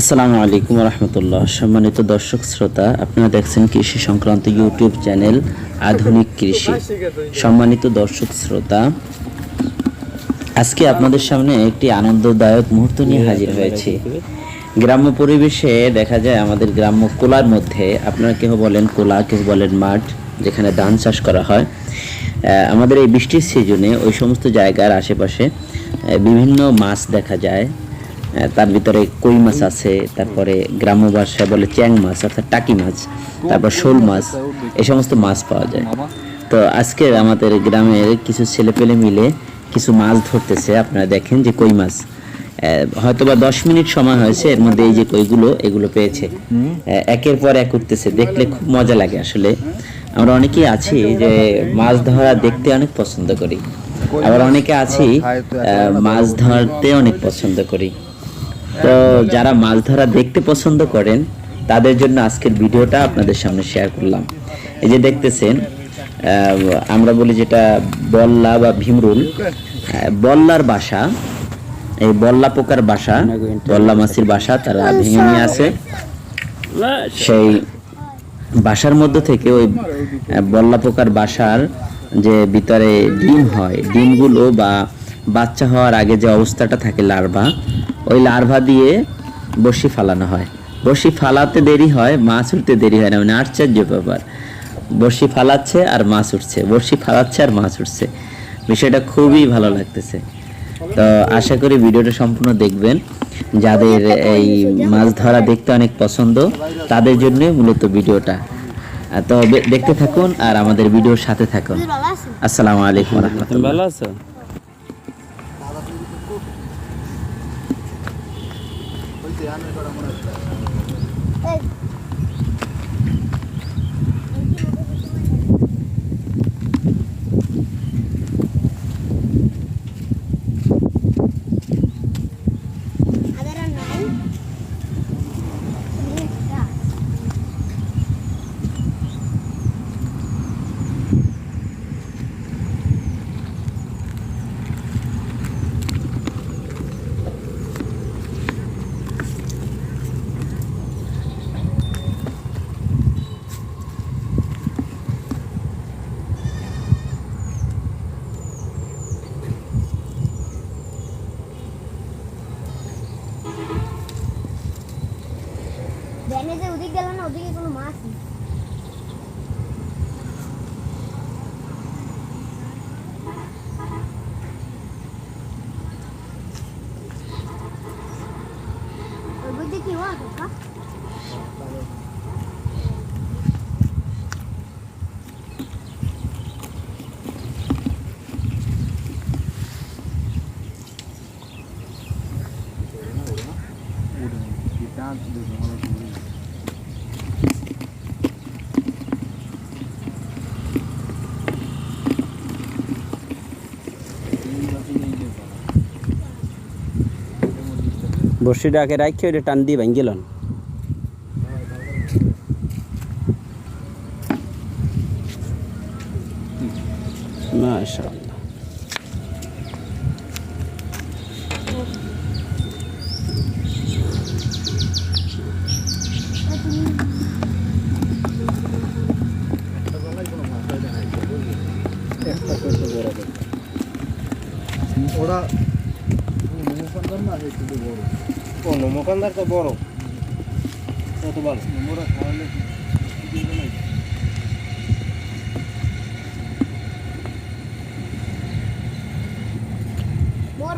আসসালামু আলাইকুম রহমতুল্লাহ। সম্মানিত দর্শক শ্রোতা, আপনারা দেখছেন কৃষি সংক্রান্ত ইউটিউব চ্যানেল আধুনিক কৃষি। সম্মানিত দর্শক শ্রোতা, আজকে আপনাদের সামনে একটি আনন্দদায়ক মুহূর্ত নিয়ে হাজির হয়েছি। গ্রাম্য পরিবেশে দেখা যায় আমাদের গ্রাম্য কোলার মধ্যে, আপনারা কেউ বলেন কোলা কেউ বলেন মাঠ, যেখানে ধান চাষ করা হয়। আমাদের এই বৃষ্টির সিজনে ওই সমস্ত জায়গার আশেপাশে বিভিন্ন মাছ দেখা যায়। তার ভিতরে কই মাছ আছে, তারপরে গ্রাম্য ভাষায় বলে চ্যাং মাছ, অর্থাৎ টাকি মাছ, তারপর শোল মাছ, এই সমস্ত মাছ পাওয়া যায়। তো আজকে আমাদের গ্রামের কিছু ছেলেপেলে মিলে কিছু মাছ ধরতেছে, আপনারা দেখেন যে কই মাছ। হয়তো বা দশ মিনিট সময় হয়েছে, এর মধ্যে এই যে কইগুলো, এগুলো পেয়েছে। একের পর এক উঠতেছে, দেখলে খুব মজা লাগে আসলে। আমরা অনেকেই আছি যে মাছ ধরা দেখতে অনেক পছন্দ করি। আবার অনেকে আছি মাছ ধরতে অনেক পছন্দ করি। তো যারা মাছ ধরা দেখতে পছন্দ করেন, তাদের জন্য আজকের ভিডিওটা আপনাদের সামনে শেয়ার করলাম। এই যে দেখতেছেন আমরা বলি যেটা বল্লা বা ভীমরুল বল্লার বাসা, এই বল্লা পোকার বাসা, বল্লা মাছির বাসা, তারা ভেঙে নিয়ে আসে। সেই বাসার মধ্য থেকে ওই বল্লা পোকার বাসার যে ভিতরে ডিম হয়, ডিমগুলো বা বাচ্চা হওয়ার আগে যে অবস্থাটা থাকে লার্ভা ওই লার্ভা দিয়ে বসি ফালানো হয়। বসি ফালাতে দেরি হয় মাছ উঠতে দেরি হয় না। মানে আশ্চর্য ব্যাপার। বসি ফালাচ্ছে আর মাছ উঠছে। বসি ফালাচ্ছে আর মাছ উঠছে। বিষয়টা খুবই ভালো লাগতেছে। তো আশা করি ভিডিওটা সম্পূর্ণ দেখবেন। যাদের এই মাছ ধরা দেখতে অনেক পছন্দ তাদের জন্য মূলত ভিডিওটা। তো দেখতে থাকুন আর আমাদের ভিডিওর সাথে থাকুন। আসসালামু আলাইকুম রহমতুল্লাহ ভালো আছো ciudadano para briga no máximo. Eu vou ter que ir lá, tá? Udah, kita que mengalami বর্ষিটাকে রাখি ওইটা টান দিয়ে ভেঙে গেলেন ওরা নমকান্দার না একটু বড় ও নমকান্দার তো বড় কত ভালো ওরা খাওয়ালে মোর